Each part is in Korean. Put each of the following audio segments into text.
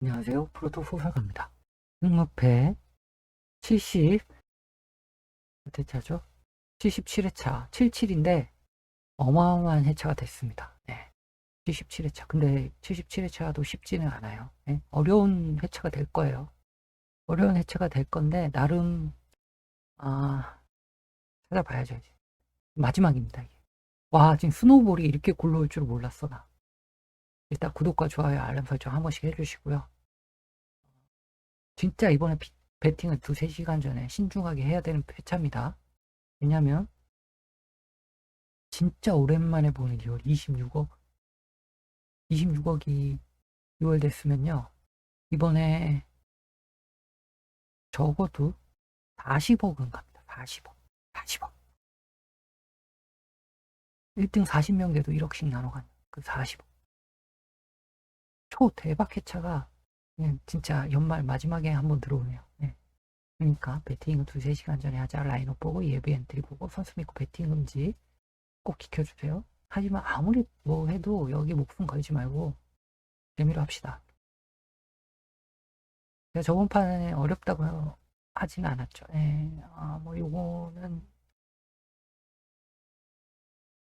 안녕하세요. 프로토 소설가입니다. 승무패 70, 몇 회차죠? 77회차, 77인데 어마어마한 회차가 됐습니다. 네. 77회차. 근데 77회차도 쉽지는 않아요. 네. 어려운 회차가 될 거예요. 어려운 회차가 될 건데, 나름, 아, 찾아봐야죠. 마지막입니다. 와, 지금 스노우볼이 이렇게 굴러올 줄 몰랐어, 나. 일단 구독과 좋아요, 알람 설정 한 번씩 해주시고요. 진짜 이번에 피- 배팅을 두세 시간 전에 신중하게 해야 되는 회차입니다. 왜냐면 진짜 오랜만에 보는 2월 26억 26억이 6월 됐으면요. 이번에 적어도 40억은 갑니다. 40억. 40억. 1등 40명 돼도 1억씩 나눠가는 그 40억. 초 대박 회차가 그냥 진짜 연말 마지막에 한번 들어오네요. 네. 그러니까 배팅은 두세 시간 전에 하자 라인업 보고 예비 엔트리 보고 선수 믿고 배팅 금지 꼭 지켜주세요. 하지만 아무리 뭐 해도 여기 목숨 걸지 말고 재미로 합시다. 제가 저번 판에 어렵다고 하지는 않았죠. 예, 아, 뭐 요거는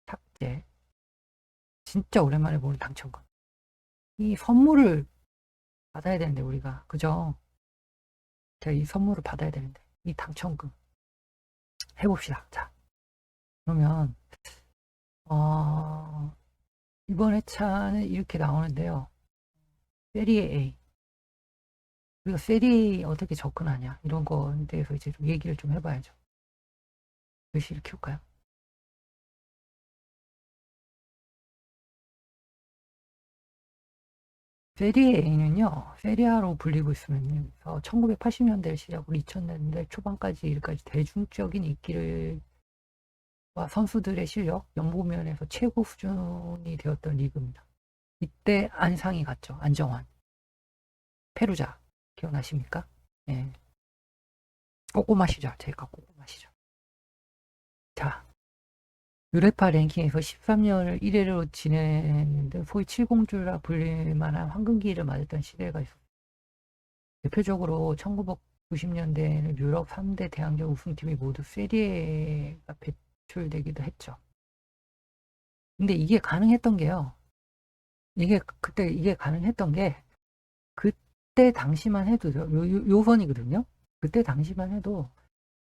탑재 진짜 오랜만에 보는 당첨금. 이 선물을 받아야 되는데 우리가 그죠? 제가 이 선물을 받아야 되는데 이 당첨금 해봅시다. 자 그러면 어, 이번 회차는 이렇게 나오는데요. 세리에 A 우리가 세리에 어떻게 접근하냐 이런 거에 대해서 이제 좀 얘기를 좀 해봐야죠. 글씨를 키울까요? 세리에 A는요, 세리아로 불리고 있으면서 1980년대 시작으로 2000년대 초반까지 이르까지 대중적인 인기를 와 선수들의 실력, 연보면에서 최고 수준이 되었던 리그입니다. 이때 안상이 갔죠. 안정환. 페루자. 기억나십니까? 예. 꼬꼬마시죠. 제가 꼬꼬마시죠. 자, 유레파 랭킹에서 13년을 1회로 지냈는데 소위 7공주라 불릴 만한 황금기를 맞았던 시대가 있었어요. 대표적으로 1990년대에는 유럽 3대 대항전 우승팀이 모두 세리에가 배출되기도 했죠. 근데 이게 가능했던 게요. 이게 그때 이게 가능했던 게 그때 당시만 해도 요, 요, 요 선이거든요. 그때 당시만 해도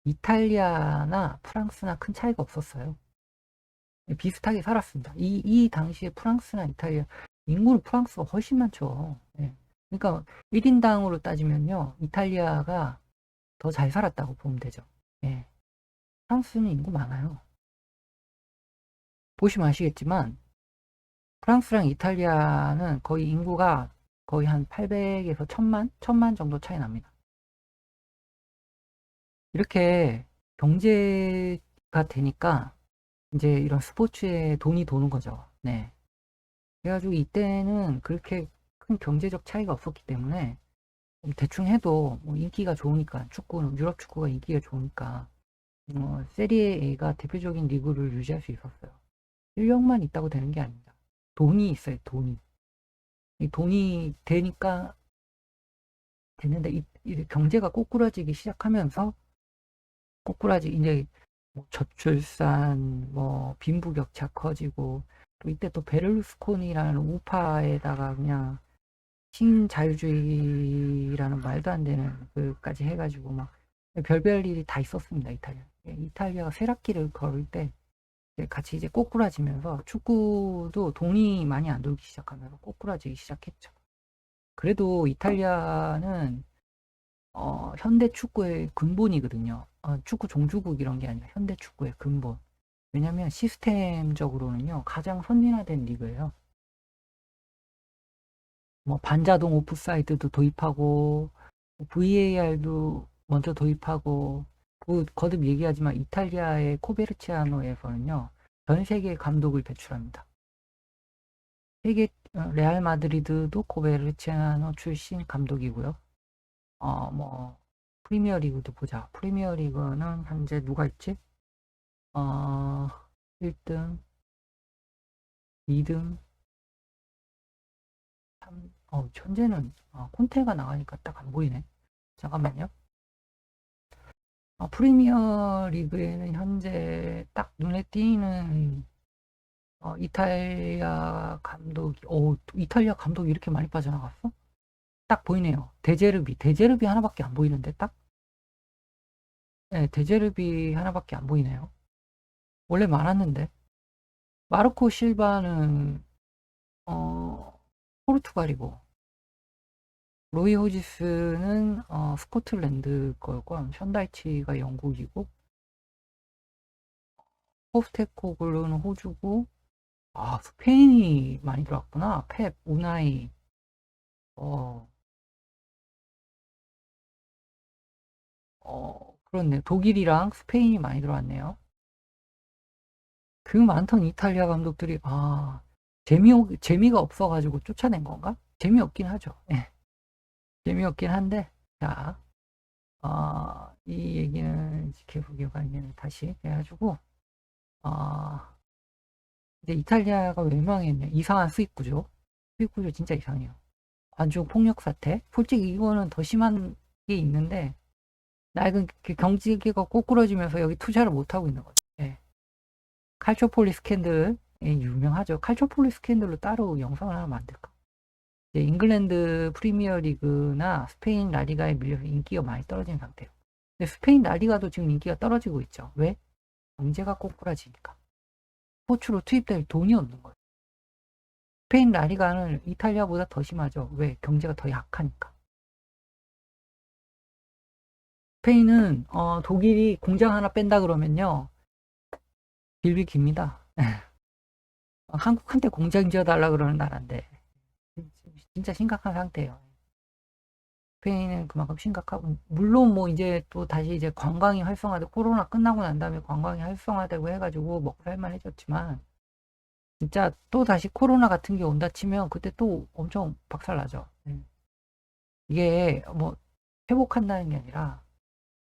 이탈리아나 프랑스나 큰 차이가 없었어요. 비슷하게 살았습니다. 이, 이 당시에 프랑스나 이탈리아, 인구는 프랑스가 훨씬 많죠. 예. 그러니까 1인당으로 따지면요, 이탈리아가 더 잘 살았다고 보면 되죠. 예. 프랑스는 인구 많아요. 보시면 아시겠지만, 프랑스랑 이탈리아는 거의 인구가 거의 한 800에서 1000만? 1000만 정도 차이 납니다. 이렇게 경제가 되니까 이제 이런 스포츠에 돈이 도는 거죠. 네. 그래가지고 이때는 그렇게 큰 경제적 차이가 없었기 때문에 대충 해도 뭐 인기가 좋으니까 축구는 유럽 축구가 인기가 좋으니까 어, 세리에 A가 대표적인 리그를 유지할 수 있었어요. 실력만 있다고 되는 게 아닙니다. 돈이 있어요. 돈이. 이 돈이 되니까 되는데 이, 이 경제가 꼬꾸라지기 시작하면서 꼬꾸라지 이제 뭐 저출산, 뭐 빈부격차 커지고 또 이때 또 베를루스코니라는 우파에다가 그냥 신자유주의라는 말도 안 되는 그까지 해가지고 막 별별 일이 다 있었습니다 이탈리아. 예, 이탈리아가 쇠락기를 걸을 때 같이 이제 꼬꾸라지면서 축구도 돈이 많이 안 돌기 시작하면서 꼬꾸라지기 시작했죠. 그래도 이탈리아는 어, 현대 축구의 근본이거든요. 어, 축구 종주국 이런 게 아니라 현대 축구의 근본. 왜냐면 시스템적으로는요, 가장 선진화된 리그예요. 뭐, 반자동 오프사이드도 도입하고, VAR도 먼저 도입하고, 그 거듭 얘기하지만 이탈리아의 코베르치아노에서는요, 전 세계 감독을 배출합니다. 세계, 어, 레알 마드리드도 코베르치아노 출신 감독이고요. 어, 뭐, 프리미어 리그도 보자. 프리미어 리그는 현재 누가 있지? 어, 1등, 2등, 3, 어, 현재는 아, 콘테가 나가니까 딱 안 보이네. 잠깐만요. 아, 프리미어 리그에는 현재 딱 눈에 띄는 어, 이탈리아 감독이, 오, 이탈리아 감독이 이렇게 많이 빠져나갔어? 딱 보이네요. 데제르비. 데제르비 하나밖에 안 보이는데, 딱? 네, 데제르비 하나밖에 안 보이네요. 원래 많았는데. 마르코 실바는, 어, 포르투갈이고, 로이 호지스는, 어, 스코틀랜드 거고, 션다이치가 영국이고, 포스테코글루는 호주고, 아, 스페인이 많이 들어왔구나. 펩, 우나이, 어, 어, 그렇네. 독일이랑 스페인이 많이 들어왔네요. 그 많던 이탈리아 감독들이, 아, 재미, 재미가 없어가지고 쫓아낸 건가? 재미없긴 하죠. 예. 재미없긴 한데, 자, 어, 이 얘기는 지켜보기 관계는 다시 해가지고, 어, 이제 이탈리아가 왜 망했냐? 이상한 수익 구조. 수익 구조 진짜 이상해요. 관중 폭력 사태. 솔직히 이거는 더 심한 게 있는데, 낡은 그 경제가 꼬꾸러지면서 여기 투자를 못하고 있는 거죠. 예. 칼초폴리 스캔들, 예, 유명하죠. 칼초폴리 스캔들로 따로 영상을 하나 만들까? 이제 잉글랜드 프리미어 리그나 스페인 라리가에 밀려서 인기가 많이 떨어진 상태예요. 근데 스페인 라리가도 지금 인기가 떨어지고 있죠. 왜? 경제가 꼬꾸라지니까. 스포츠로 투입될 돈이 없는 거예요. 스페인 라리가는 이탈리아보다 더 심하죠. 왜? 경제가 더 약하니까. 스페인은 어, 독일이 공장 하나 뺀다 그러면요. 빌비 깁니다. 어, 한국한테 공장 지어달라 그러는 나라인데 진짜 심각한 상태예요. 스페인은 그만큼 심각하고 물론 뭐 이제 또 다시 이제 관광이 활성화되고 코로나 끝나고 난 다음에 관광이 활성화되고 해가지고 먹고 살만해졌지만 진짜 또 다시 코로나 같은 게 온다 치면 그때 또 엄청 박살나죠. 네. 이게 뭐 회복한다는 게 아니라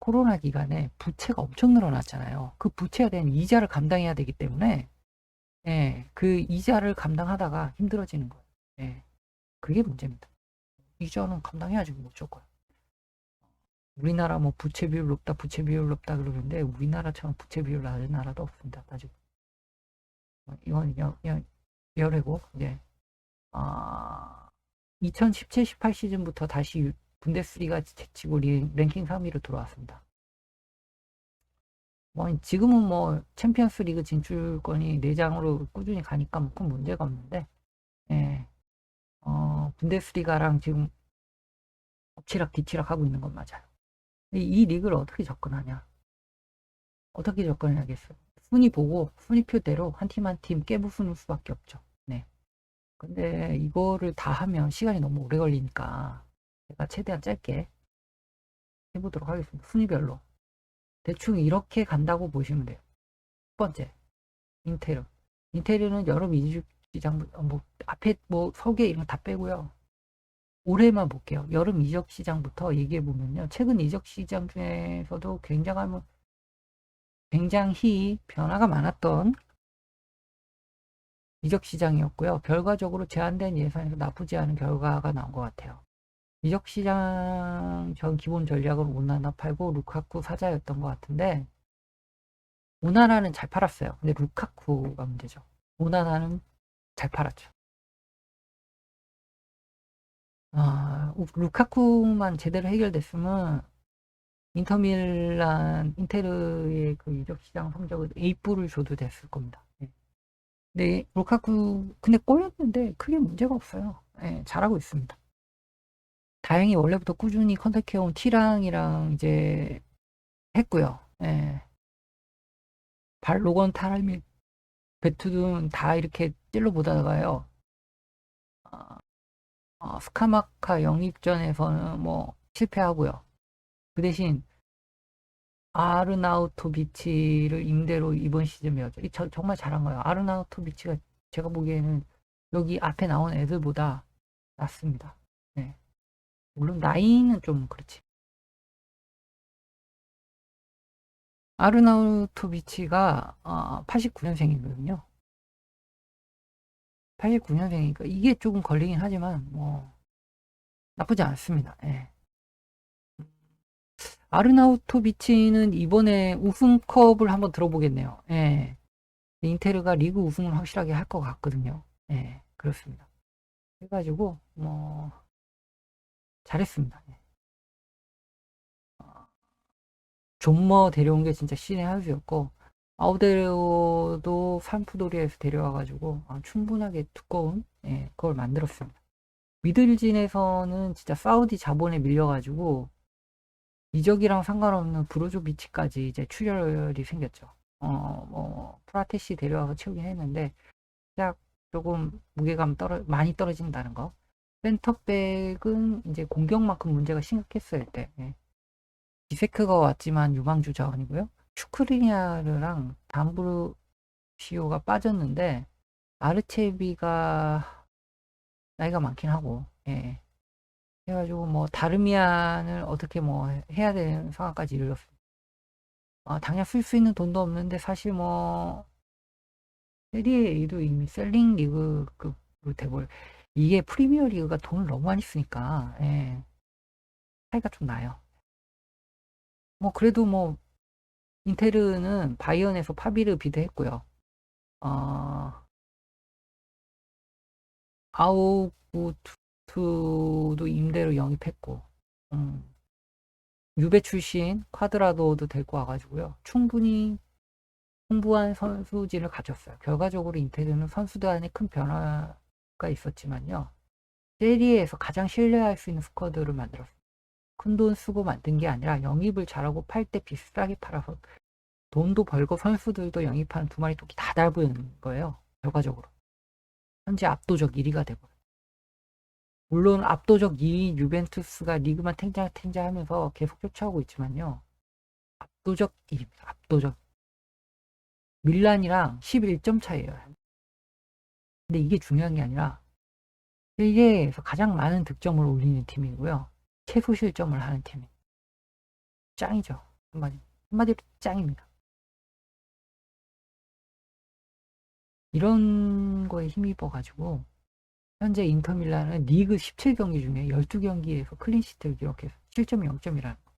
코로나 기간에 부채가 엄청 늘어났잖아요. 그 부채에 대한 이자를 감당해야 되기 때문에 예, 그 이자를 감당하다가 힘들어지는 거예요. 예, 그게 문제입니다. 이자는 감당해야지 무조건. 우리나라 뭐 부채 비율 높다, 부채 비율 높다 그러는데 우리나라처럼 부채 비율 낮은 나라도 없습니다. 따지고. 이건 그냥, 그냥 열애고 이제 아 2017, 18 시즌부터 다시 분데스리가 제치고 랭킹 3위로 들어왔습니다. 뭐 지금은 뭐 챔피언스 리그 진출권이 4장으로 꾸준히 가니까 뭐 큰 문제가 없는데 예. 어, 분데스리가랑 지금 엎치락 뒤치락 하고 있는 건 맞아요. 이, 이 리그를 어떻게 접근하냐? 어떻게 접근해야겠어요? 순위 보고 순위표대로 한 팀 한 팀 깨부수는 수밖에 없죠. 네. 근데 이거를 다 하면 시간이 너무 오래 걸리니까 제가 최대한 짧게 해보도록 하겠습니다. 순위별로. 대충 이렇게 간다고 보시면 돼요. 첫 번째, 인테르. 인테르는 여름 이주 시장, 뭐, 앞에 뭐, 서계 이런 거 다 빼고요. 올해만 볼게요. 여름 이적 시장부터 얘기해 보면요. 최근 이적 시장 중에서도 굉장한, 굉장히 변화가 많았던 이적 시장이었고요. 결과적으로 제한된 예산에서 나쁘지 않은 결과가 나온 것 같아요. 이적 시장 전 기본 전략은 오나나 팔고 루카쿠 사자였던 것 같은데 오나나는 잘 팔았어요. 근데 루카쿠가 문제죠. 오나나는 잘 팔았죠. 아, 루카쿠만 제대로 해결됐으면 인터밀란 인테르의 그 이적 시장 성적을 A뿔을 줘도 됐을 겁니다. 네. 네, 루카쿠 근데 꼬였는데 크게 문제가 없어요. 네, 잘하고 있습니다. 다행히 원래부터 꾸준히 컨택해온 티랑이랑 이제 했고요. 예. 발 로건 타라미 베투든 다 이렇게 찔러 보다가요. 어, 어, 스카마카 영입전에서는 뭐 실패하고요. 그 대신 아르나우토비치를 임대로 이번 시즌 배웠죠. 이 저, 정말 잘한 거예요. 아르나우토비치가 제가 보기에는 여기 앞에 나온 애들보다 낫습니다. 네. 물론 나이는 좀 그렇지. 아르나우토비치가 어, 89년생이거든요. 89년생이니까 이게 조금 걸리긴 하지만 뭐 나쁘지 않습니다. 예. 아르나우토비치는 이번에 우승컵을 한번 들어보겠네요. 예. 인테르가 리그 우승을 확실하게 할 것 같거든요. 예, 그렇습니다. 해가지고 뭐 잘했습니다. 예. 어, 존머 데려온 게 진짜 신의 한 수였고 아우데로도 산푸도리에서 데려와가지고 아, 충분하게 두꺼운 예, 그걸 만들었습니다. 미들진에서는 진짜 사우디 자본에 밀려가지고 이적이랑 상관없는 브로조비치까지 이제 출혈이 생겼죠. 어, 뭐 프라테시 데려와서 채우긴 했는데 약 조금 무게감 떨어 많이 떨어진다는 거. 센터백은 이제 공격만큼 문제가 심각했을 때 예. 이세크가 왔지만 유망주 자원이고요. 슈크리니아르랑 담브루시오가 빠졌는데 아르체비가 나이가 많긴 하고 예. 해가지고 뭐 다르미안을 어떻게 뭐 해야 되는 상황까지 이르렀습니다. 어, 당장 쓸 수 있는 돈도 없는데 사실 뭐 세리에 A도 이미 셀링 리그급으로 돼볼 이게 프리미어 리그가 돈을 너무 많이 쓰니까 예. 차이가 좀 나요. 뭐 그래도 뭐 인테르는 바이언에서 파비르 비드했고요. 어, 아우구투도 임대로 영입했고, 음, 유배 출신 콰드라도도 데리고 와가지고요. 충분히 풍부한 선수진을 가졌어요. 결과적으로 인테르는 선수단에 큰 변화 가 있었지만요. 세리에에서 가장 신뢰할 수 있는 스쿼드를 만들었어요. 큰돈 쓰고 만든 게 아니라 영입을 잘하고 팔 때 비싸게 팔아서 돈도 벌고 선수들도 영입하는 두 마리 토끼 다 닮은 거예요. 결과적으로. 현재 압도적 1위가 되고. 물론 압도적 2위 유벤투스가 리그만 탱자 탱자 하면서 계속 쫓아오고 있지만요. 압도적 1위입니다. 압도적. 밀란이랑 11점 차이에요. 근데 이게 중요한 게 아니라 세계에서 가장 많은 득점을 올리는 팀이고요. 최소 실점을 하는 팀이. 짱이죠. 한마디. 한마디로 짱입니다. 이런 거에 힘입어 가지고 현재 인터밀란은 리그 17경기 중에 12경기에서 클린시트를 기록해서 실점이 0점이라는 거.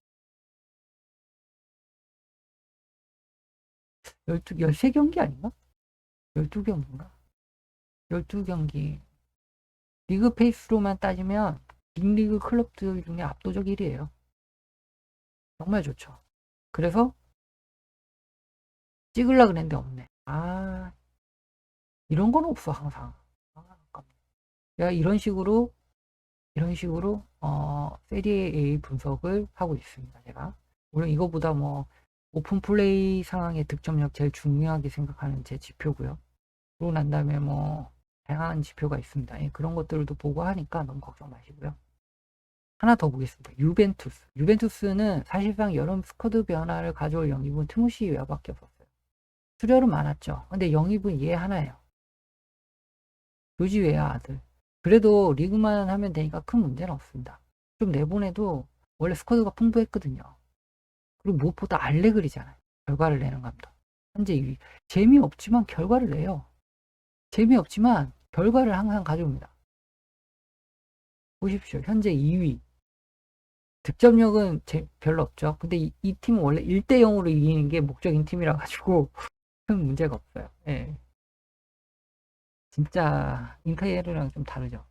12, 13경기 아닌가? 12경기인가? 12경기. 리그 페이스로만 따지면 빅리그 클럽들 중에 압도적 1위에요. 정말 좋죠. 그래서 찍으려 그랬는데 없네. 아, 이런 건 없어, 항상. 아. 내가 이런 식으로, 이런 식으로, 어, 세리에 분석을 하고 있습니다, 제가. 물론 이거보다 뭐, 오픈 플레이 상황의 득점력 제일 중요하게 생각하는 제 지표고요. 그러고 난 다음에 뭐, 다양한 지표가 있습니다. 예, 그런 것들도 보고 하니까 너무 걱정 마시고요. 하나 더 보겠습니다. 유벤투스. 유벤투스는 사실상 여름 스쿼드 변화를 가져올 영입은 트무시 외야밖에 없었어요. 수혈은 많았죠. 근데 영입은 얘 하나예요. 요지 외야 아들. 그래도 리그만 하면 되니까 큰 문제는 없습니다. 좀 내보내도 원래 스쿼드가 풍부했거든요. 그리고 무엇보다 알레그리잖아요. 결과를 내는 감독. 현재 2위. 재미없지만 결과를 내요. 재미없지만 결과를 항상 가져옵니다. 보십시오. 현재 2위. 득점력은 제, 별로 없죠. 근데 이, 이 팀은 원래 1대 0으로 이기는 게 목적인 팀이라 가지고 큰 문제가 없어요. 예. 진짜 인카이에르랑 좀 다르죠.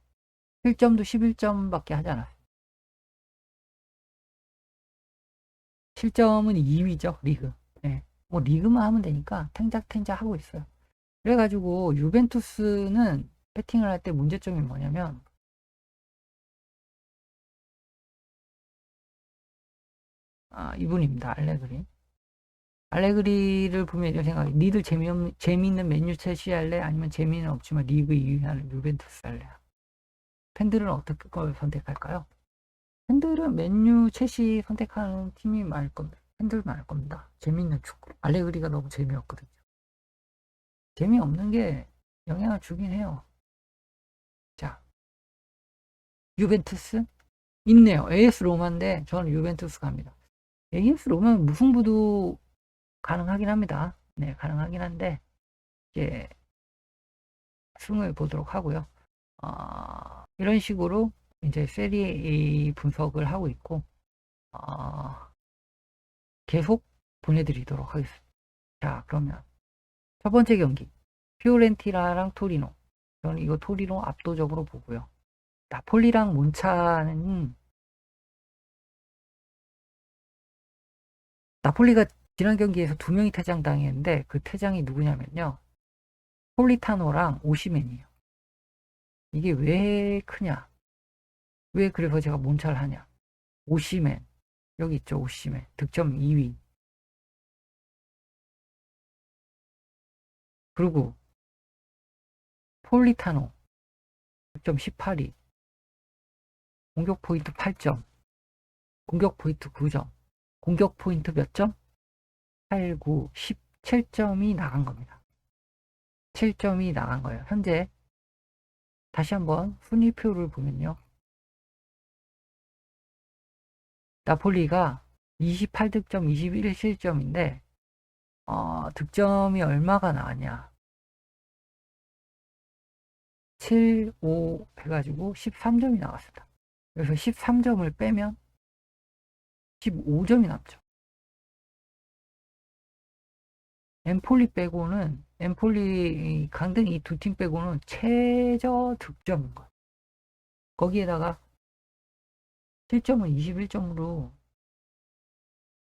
1점도 11점밖에 하지 않았어요. 실점은 2위죠, 리그. 예. 뭐 리그만 하면 되니까 탱작탱작 하고 있어요. 그래가지고 유벤투스는 배팅을 할 때 문제점이 뭐냐면 아, 이분입니다. 알레그리. 알레그리를 보면 이런 생각이 니들 재미없, 재미있는 맨유 첼시 할래? 아니면 재미는 없지만 리그 2위 하는 유벤투스 할래? 팬들은 어떻게 걸 선택할까요? 팬들은 맨유 첼시 선택하는 팀이 많을 겁니다. 팬들 많을 겁니다. 재미있는 축구. 알레그리가 너무 재미없거든요. 재미없는 게 영향을 주긴 해요. 자, 유벤투스? 있네요. AS 로마인데 저는 유벤투스 갑니다. AS 로마는 무승부도 가능하긴 합니다. 네, 가능하긴 한데 이제 승을 보도록 하고요. 어, 이런 식으로 이제 세리 분석을 하고 있고, 어, 계속 보내드리도록 하겠습니다. 자, 그러면 첫 번째 경기. 피오렌티나랑 토리노. 저는 이거 토리노 압도적으로 보고요. 나폴리랑 몬차는 나폴리가 지난 경기에서 두 명이 퇴장당했는데 그 퇴장이 누구냐면요. 폴리타노랑 오시멘이에요. 이게 왜 크냐? 왜 그래서 제가 몬차를 하냐? 오시멘. 여기 있죠, 오시멘. 득점 2위. 그리고 폴리타노. 득점 18위. 공격 포인트 8점. 공격 포인트 9점. 공격 포인트 몇 점? 8, 9, 17점이 나간 겁니다. 7점이 나간 거예요. 현재 다시 한번 순위표를 보면요. 나폴리가 28득점, 21실점인데 어, 득점이 얼마가 나왔냐? 7, 5 해가지고 13점이 나왔습니다. 그래서 13점을 빼면 15점이 남죠. 엠폴리 빼고는 엠폴리 강등 이 두 팀 빼고는 최저 득점인 거예요. 거기에다가 실점은 21점으로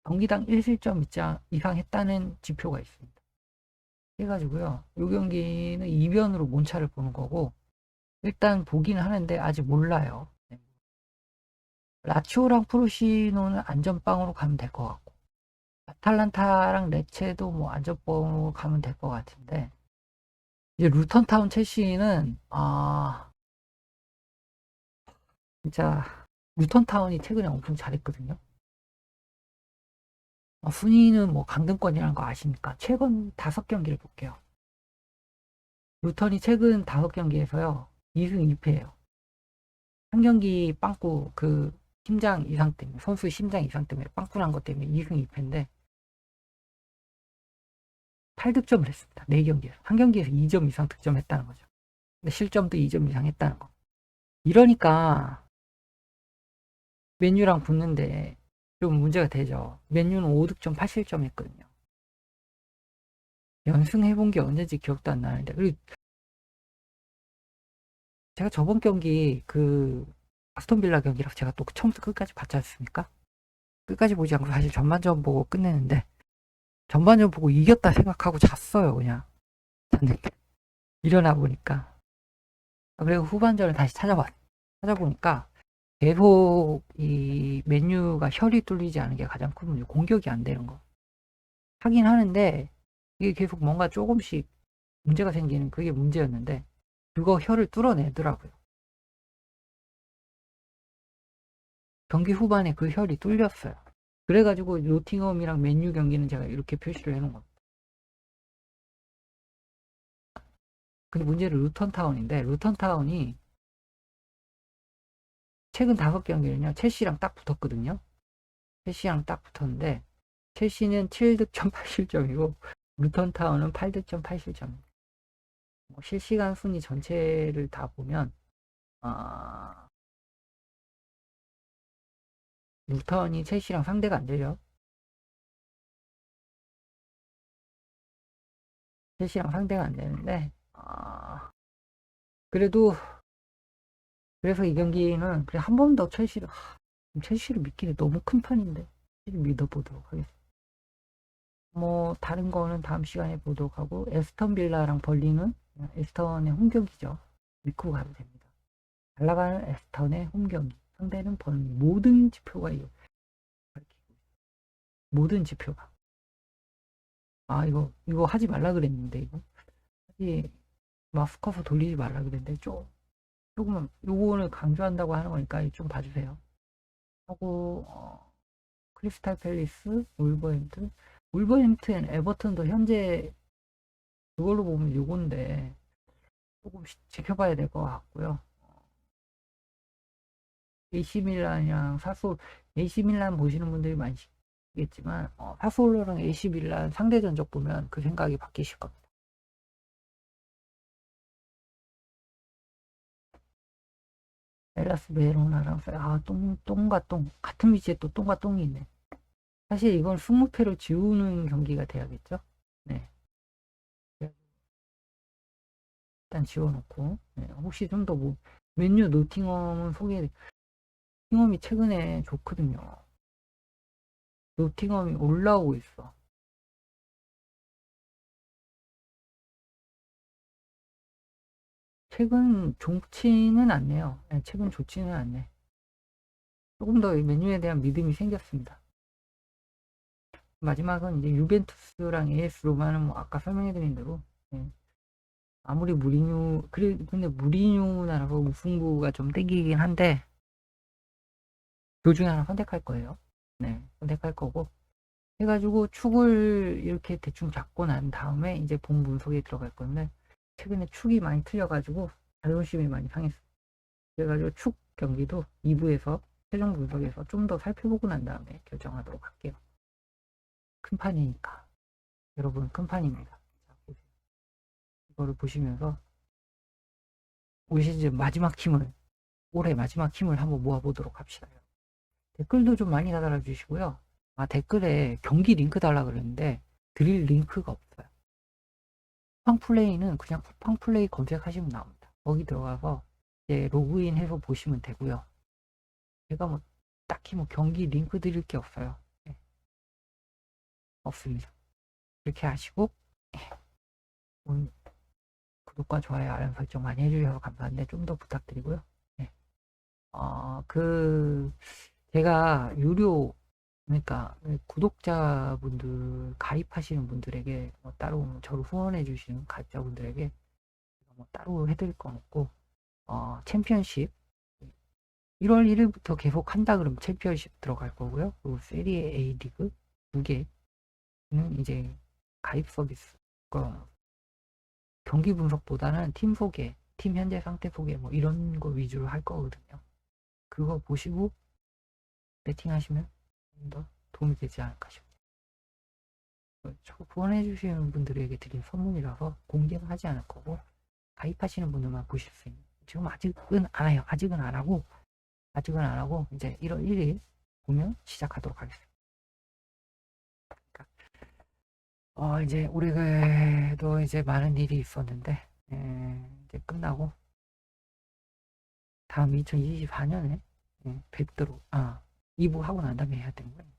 경기당 1실점 이상 했다는 지표가 있습니다. 해가지고요. 이 경기는 이변으로 몬차를 보는 거고 일단 보기는 하는데 아직 몰라요. 네. 라치오랑 프로시노는 안전빵으로 가면 될 것 같고 아탈란타랑 레체도 뭐 안전빵으로 가면 될 것 같은데 이제 루턴타운 첼시는 아 진짜 루턴타운이 최근에 엄청 잘했거든요. 어, 순위는 뭐 강등권이라는 거 아십니까? 최근 다섯 경기를 볼게요. 루턴이 최근 다섯 경기에서요 2승 2패예요. 한 경기 빵꾸 그 심장 이상 때문에 선수 심장 이상 때문에 빵꾸 난 것 때문에 2승 2패인데 8득점을 했습니다. 4경기에서. 한 경기에서 2점 이상 득점했다는 거죠. 근데 실점도 2점 이상 했다는 거. 이러니까 맨유랑 붙는데 좀 문제가 되죠. 맨유는 5득점 8실점 했거든요. 연승해본 게 언제인지 기억도 안 나는데. 그리고 제가 저번 경기 그 아스톤 빌라 경기라서 제가 또 처음부터 끝까지 봤지 않습니까? 끝까지 보지 않고 사실 전반전 보고 끝내는데 전반전 보고 이겼다 생각하고 잤어요 그냥 잤는데 일어나 보니까 그리고 후반전을 다시 찾아봤 찾아보니까 계속 이 메뉴가 혈이 뚫리지 않은 게 가장 큰 문제 공격이 안 되는 거. 하긴 하는데 이게 계속 뭔가 조금씩 문제가 생기는 그게 문제였는데 그거 혈을 뚫어내더라고요. 경기 후반에 그 혈이 뚫렸어요. 그래가지고 노팅엄이랑 맨유 경기는 제가 이렇게 표시를 해놓은 겁니다. 근데 문제는 루턴타운인데 루턴타운이 최근 다섯 경기는요 첼시랑 딱 붙었거든요. 첼시랑 딱 붙었는데 첼시는 7득점 8실점이고 루턴타운은 8득점 8실점. 뭐 실시간 순위 전체를 다 보면 아 루턴이 첼시랑 상대가 안 되죠. 첼시랑 상대가 안 되는데 아, 그래도 그래서 이 경기는 그래 한 번 더 첼시를 하, 첼시를 믿기는 너무 큰 판인데 믿어보도록 하겠습니다. 뭐 다른 거는 다음 시간에 보도록 하고 에스턴 빌라랑 벌링은 에스턴의 홈경기죠. 믿고 가도 됩니다. 잘 나가는 에스턴의 홈경기. 상대는 벌링. 모든 지표가 이거 모든 지표가. 아 이거 이거 하지 말라 그랬는데 이거 하지 마스커서 돌리지 말라 그랬는데 좀 조금 요거를 강조한다고 하는 거니까 좀 봐주세요. 하고 어, 크리스탈 팰리스, 울버햄튼, 울버햄튼, 에버턴도 현재 그걸로 보면 요건데 조금 지켜봐야 될 것 같고요. AC 밀란이랑 사솔, AC 밀란 보시는 분들이 많으시겠지만 어, 사솔로랑 AC 밀란 상대 전적 보면 그 생각이 바뀌실 겁니다. 헬라스 베로나랑 아, 똥, 똥과 똥. 같은 위치에 또 똥과 똥이 있네. 사실 이건 20패로 지우는 경기가 돼야겠죠? 네. 일단 지워놓고, 네. 혹시 좀 더 뭐, 맨유 노팅엄은 소개, 노팅엄이 최근에 좋거든요. 노팅엄이 올라오고 있어. 최근 좋지는 않네요. 네, 최근 좋지는 않네. 조금 더 메뉴에 대한 믿음이 생겼습니다. 마지막은 이제 유벤투스랑 AS 로마는 뭐 아까 설명해드린 대로 네. 아무리 무리뉴 그래 근데 무리뉴나라고 무승부가 좀 땡기긴 한데 그 중에 하나 선택할 거예요. 네, 선택할 거고 해가지고 축을 이렇게 대충 잡고 난 다음에 이제 본 분석에 들어갈 건데 최근에 축이 많이 틀려가지고 자존심이 많이 상했어. 그래가지고 축 경기도 2부에서 최종 분석에서 좀 더 살펴보고 난 다음에 결정하도록 할게요. 큰 판이니까. 여러분 큰 판입니다. 이거를 보시면서 올 시즌 마지막 힘을 올해 마지막 힘을 한번 모아보도록 합시다. 댓글도 좀 많이 달아주시고요. 아 댓글에 경기 링크 달라 그랬는데 드릴 링크가 없어요. 쿠팡 플레이는 그냥 쿠팡 플레이 검색하시면 나옵니다. 거기 들어가서 이제 로그인 해서 보시면 되고요. 제가 뭐 딱히 뭐 경기 링크 드릴 게 없어요. 네. 없습니다. 이렇게 하시고 예. 오늘 구독과 좋아요, 알람 설정 많이 해주셔서 감사한데 좀 더 부탁드리고요. 네. 어, 그 제가 유료 그러니까 구독자분들 가입하시는 분들에게 뭐 따로 저를 후원해 주시는 가입자분들에게 뭐 따로 해드릴 건 없고 어, 챔피언십 1월 1일부터 계속 한다 그러면 챔피언십 들어갈 거고요. 그리고 세리에 A 리그 두 개는 이제 가입 서비스 거 경기 분석보다는 팀 소개, 팀 현재 상태 소개 뭐 이런 거 위주로 할 거거든요. 그거 보시고 배팅하시면 더 도움이 되지 않을까 싶어요. 후원해 주시는 분들에게 드린 선물이라서 공개는 하지 않을 거고 가입하시는 분들만 보실 수 있는 지금 아직은 안 해요. 아직은 안 하고 아직은 안 하고 이제 1월 1일 보면 시작하도록 하겠습니다. 그러니까 어 이제 올해도 이제 많은 일이 있었는데 예, 이제 끝나고 다음 2024년에 예, 뵙도록 아 2부 하고 난 다음에 해야 되는 거예요.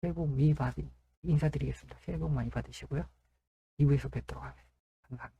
새해 복 많이 받 인사드리겠습니다. 새해 복 많이 받으시고요. 2부에서 뵙도록 하겠습니다. 감사합니다.